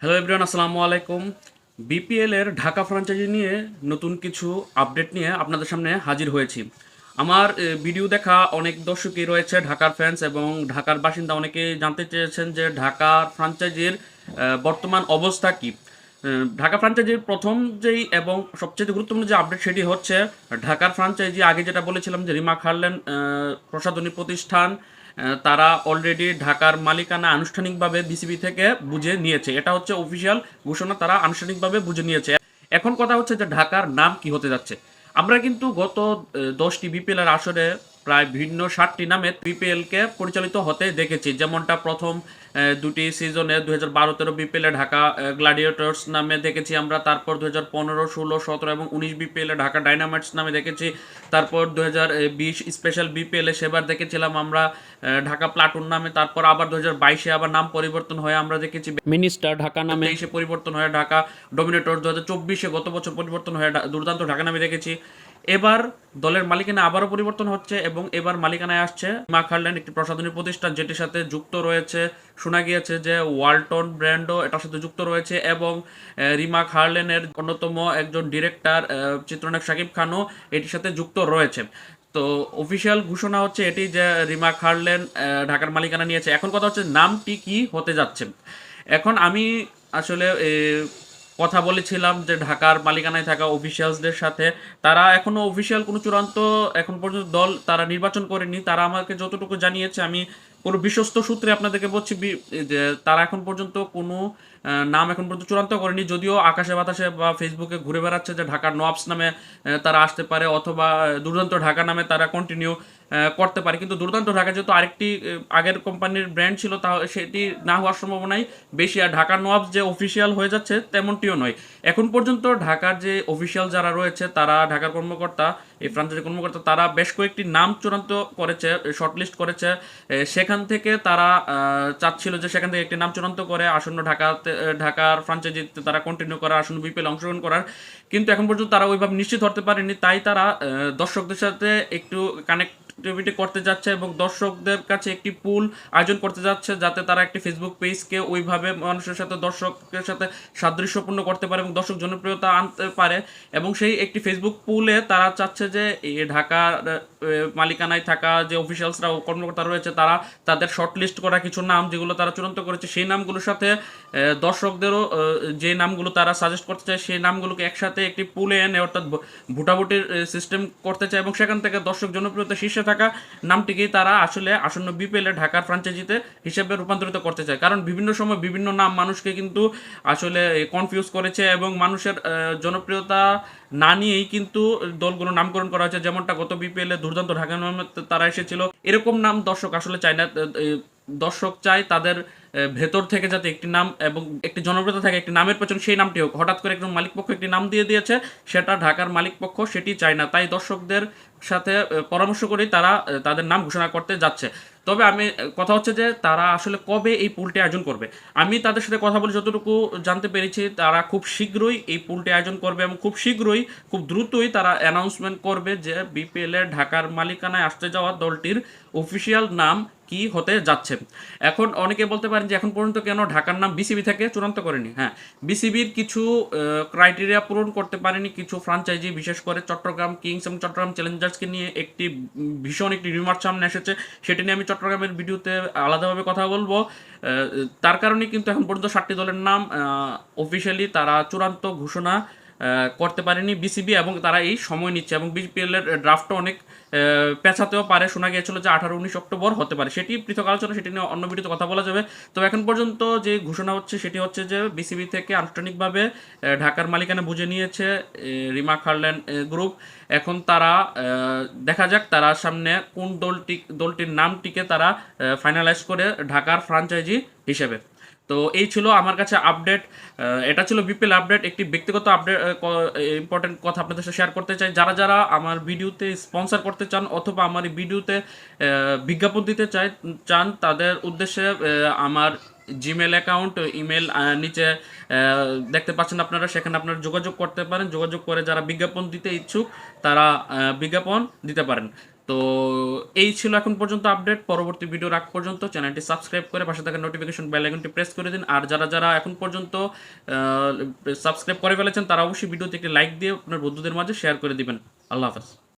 Hello everyone আসসালামু আলাইকুম। BPL এর ঢাকা ফ্র্যাঞ্চাইজি নিয়ে নতুন কিছু আপডেট নিয়ে আপনাদের সামনে হাজির হয়েছি। আমার ভিডিও দেখা অনেক দর্শকই রয়েছে, ঢাকার ফ্যান্স এবং ঢাকার বাসিন্দা। অনেকে জানতে চেয়েছেন যে ঢাকার ফ্র্যাঞ্চাইজির বর্তমান অবস্থা কি। ঢাকা ফ্র্যাঞ্চাইজির প্রথম যেই এবং সবচেয়ে গুরুত্বপূর্ণ যে আপডেট সেটি হচ্ছে ঢাকার ফ্র্যাঞ্চাইজি আগে যেটা বলেছিলাম যে রিমা খারলেন প্রসাধনী প্রতিষ্ঠান তারা অলরেডি ঢাকার মালিকানা আনুষ্ঠানিকভাবে বিসিবি থেকে বুঝে নিয়েছে। এটা হচ্ছে অফিসিয়াল ঘোষণা, তারা আনুষ্ঠানিকভাবে বুঝে নিয়েছে। এখন কথা হচ্ছে যে ঢাকার নাম কি হতে যাচ্ছে। আমরা কিন্তু গত দশটি বিপিএল এর আসরে প্রায় ভিন্ন ষাটটি নামে বিপিএল কে পরিচালিত হতে দেখেছি। যেমনটা প্রথম দুটি সিজনে দুই হাজার বারো তেরো বিপিএল এ ঢাকা গ্লাডিয়েটর্স নামে দেখেছি আমরা। তারপর দুই হাজার পনেরো ষোলো সতেরো এবং উনিশ বিপিএল এ ঢাকা ডাইনামাইটস নামে দেখেছি। তারপর দুই হাজার বিশ স্পেশাল বিপিএল এ সেবার দেখেছিলাম আমরা ঢাকা প্লাটুন নামে। তারপর আবার দুই হাজার বাইশে আবার নাম পরিবর্তন হয়ে আমরা দেখেছি। মিনিস্টার ঢাকা নামে। এসে পরিবর্তন হয়ে ঢাকা। ডোমিনেটর দু হাজার চব্বিশে গত বছর পরিবর্তন হয়ে দুর্দান্ত ঢাকা নামে দেখেছি। এবার দলের মালিকানা আবারও পরিবর্তন হচ্ছে এবং এবার মালিকানায় আসছে মা খারল্যান্ড একটি প্রসাধনী প্রতিষ্ঠান যেটির সাথে যুক্ত রয়েছে। শোনা গিয়েছে যে ওয়ালটন ব্র্যান্ডও এটার সাথে যুক্ত রয়েছে এবং রিমা খারলেনের অন্যতম একজন ডিরেক্টর চিত্রনায়ক শাকিব খানও এটির সাথে যুক্ত রয়েছে। তো অফিসিয়াল ঘোষণা হচ্ছে এটি যে রিমা খারলেন ঢাকার মালিকানা নিয়েছে। এখন কথা হচ্ছে নামটি কি হতে যাচ্ছে। এখন আমি আসলে কথা বলেছিলাম যে ঢাকার মালিকানায় থাকা অফিসিয়ালসদের সাথে। তারা এখনও অফিসিয়াল কোনো চূড়ান্ত এখন পর্যন্ত দল তারা নির্বাচন করেনি। তারা আমাকে যতটুকু জানিয়েছে, আমি কোনো বিশ্বস্ত সূত্রে আপনাদেরকে বলছি তারা এখন পর্যন্ত কোনো নাম এখন পর্যন্ত চূড়ান্ত করেনি। যদিও আকাশে বাতাসে বা ফেসবুকে ঘুরে বেড়াচ্ছে যে ঢাকার নবস নামে তারা আসতে পারে অথবা দুর্দান্ত ঢাকা নামে তারা কন্টিনিউ করতে পারে। কিন্তু দুর্দান্ত ঢাকা যেহেতু আরেকটি আগের কোম্পানির ব্র্যান্ড ছিল তা সেটি না হওয়ার সম্ভাবনাই বেশি। আর ঢাকার নবাবস যে অফিসিয়াল হয়ে যাচ্ছে, তেমনটিও নয়। এখন পর্যন্ত ঢাকার যে অফিসিয়াল যারা রয়েছে, তারা ঢাকার কর্মকর্তা, এই ফ্রান্সের কর্মকর্তা, তারা বেশ কয়েকটি নাম চূড়ান্ত করেছে শর্টলিস্ট করেছে। সেখান থেকে তারা চাচ্ছিল যে সেখান থেকে একটি নাম চূড়ান্ত করে আসন্ন ঢাকাতে ঢাকার ফ্রাঞ্চাইজিতে তারা কন্টিনিউ করার, আসন্ন বিপিএল অংশগ্রহণ করার। কিন্তু এখন পর্যন্ত তারা ওইভাবে নিশ্চিত হতে পারেনি। তাই তারা দর্শকদের সাথে একটু কানেক্ট কানেক্টিভিটি করতে যাচ্ছে এবং দর্শকদের কাছে একটি পুল আয়োজন করতে যাচ্ছে যাতে তারা একটি ফেসবুক পেজকে ওইভাবে মানুষের সাথে দর্শকের সাথে সাদৃশ্যপূর্ণ করতে পারে এবং দর্শক জনপ্রিয়তা আনতে পারে। এবং সেই একটি ফেসবুক পুলে তারা চাচ্ছে যে ঢাকার মালিকানায় থাকা যে অফিসিয়ালসরা কর্মকর্তা রয়েছে, তারা তাদের শর্টলিস্ট করা কিছু নাম যেগুলো তারা চূড়ান্ত করেছে, সেই নামগুলোর সাথে দর্শকদেরও যে নামগুলো তারা সাজেস্ট করতে চায়, সেই নামগুলোকে একসাথে একটি পুলে এনে, অর্থাৎ ভোটাভুটির সিস্টেম করতে চায় এবং সেখান থেকে দর্শক জনপ্রিয়তা শীর্ষে থাকা নামটিকেই তারা আসলে আসন্ন বিপিএল ঢাকার ফ্রাঞ্চাইজিতে হিসেবে রূপান্তরিত করতে চায়। কারণ বিভিন্ন সময় বিভিন্ন নাম মানুষকে কিন্তু আসলে কনফিউজ করেছে এবং মানুষের জনপ্রিয়তা না নিয়েই কিন্তু দলগুলো নামকরণ করা হয়েছে। যেমনটা গত বিপিএল দুর্দান্ত ঢাকা তারা এসেছিল। এরকম নাম দর্শক আসলে চায় না দর্শক চায় তাদের ভেতর থেকে যাতে একটি নাম এবং একটি জনপ্রিয়তা থাকে, একটি নামের পেছনে সেই নামটি হোক। হঠাৎ করে একজন মালিকপক্ষ একটি নাম দিয়ে দিয়েছে, সেটা ঢাকার মালিকপক্ষ সেটি চায় না। তাই দর্শকদের সাথে পরামর্শ করেই তারা তাদের নাম ঘোষণা করতে যাচ্ছে। তবে আমি, কথা হচ্ছে যে তারা আসলে কবে এই পুলটি আয়োজন করবে? আমি তাদের সাথে কথা বলে যতটুকু জানতে পেরেছি, তারা খুব শীঘ্রই এই পুলটি আয়োজন করবে এবং খুব শীঘ্রই, খুব দ্রুতই তারা অ্যানাউন্সমেন্ট করবে যে বিপিএল এর ঢাকার মালিকানায় আসতে যাওয়া দলটির অফিসিয়াল নাম কি হতে যাচ্ছে? এখন অনেকে বলতে পারেন যে এখন পর্যন্ত কেন ঢাকার নাম বিসিবি থেকে চূড়ান্ত করেনি? হ্যাঁ বিসিবির কিছু ক্রাইটেরিয়া পূরণ করতে পারেনি কিছু ফ্রাঞ্চাইজি বিশেষ করে চট্টগ্রাম কিংস এবং চট্টগ্রাম চ্যালেঞ্জার্সকে নিয়ে একটি ভীষণ একটি রিমার্ক সামনে এসেছে। সেটি নিয়ে আমি চট্টগ্রামের ভিডিওতে আলাদাভাবে কথা বলব। তার কারণে কিন্তু এখন পর্যন্ত ষাটটি দলের নাম অফিসিয়ালি তারা চূড়ান্ত ঘোষণা করতে পারেনি বিসিবি এবং তারা এই সময় নিচ্ছে এবং বিপিএল এর ড্রাফটও অনেক পেঁচাতেও পারে। শোনা গিয়েছিল যে আঠারো, উনিশ অক্টোবর হতে পারে। সেটি পৃথক আলোচনা, সেটি নিয়ে অন্য ভিডিওতে কথা বলা যাবে। তবে এখন পর্যন্ত যে ঘোষণা হচ্ছে, সেটি হচ্ছে যে বিসিবি থেকে আনুষ্ঠানিকভাবে ঢাকার মালিকানা বুঝে নিয়েছে রিমা খারল্যান্ড গ্রুপ। এখন তারা দেখা যাক তারা সামনে কোন দলটি, দলটির নামটিকে তারা ফাইনালাইজ করে ঢাকার ফ্রাঞ্চাইজি হিসেবে। তো এই ছিল আমার কাছে আপডেট এটা ছিল বিপিএল আপডেট একটি ব্যক্তিগত আপডেট ইম্পর্টেন্ট কথা আপনাদের সাথে শেয়ার করতে চাই। যারা যারা আমার ভিডিওতে স্পন্সর করতে চান অথবা আমার এই ভিডিওতে বিজ্ঞাপন দিতে চাই, চান, তাদের উদ্দেশ্যে আমার জিমেল অ্যাকাউন্ট ইমেল নিচে দেখতে পাচ্ছেন আপনারা, সেখানে আপনারা যোগাযোগ করতে পারেন। যোগাযোগ করে যারা বিজ্ঞাপন দিতে ইচ্ছুক, তারা বিজ্ঞাপন দিতে পারেন। তো এই ছিল এখন পর্যন্ত আপডেট পরবর্তী ভিডিও রাখ পর্যন্ত চ্যানেলটি সাবস্ক্রাইব করে পাশে থাকা নোটিফিকেশন বেল আইকনটি প্রেস করে দিন। আর যারা যারা এখন পর্যন্ত সাবস্ক্রাইব করে ফেলেছেন, তারা অবশ্যই ভিডিওতে একটি লাইক দিয়ে আপনার বন্ধুদের মাঝে শেয়ার করে দিবেন। আল্লাহ হাফেজ।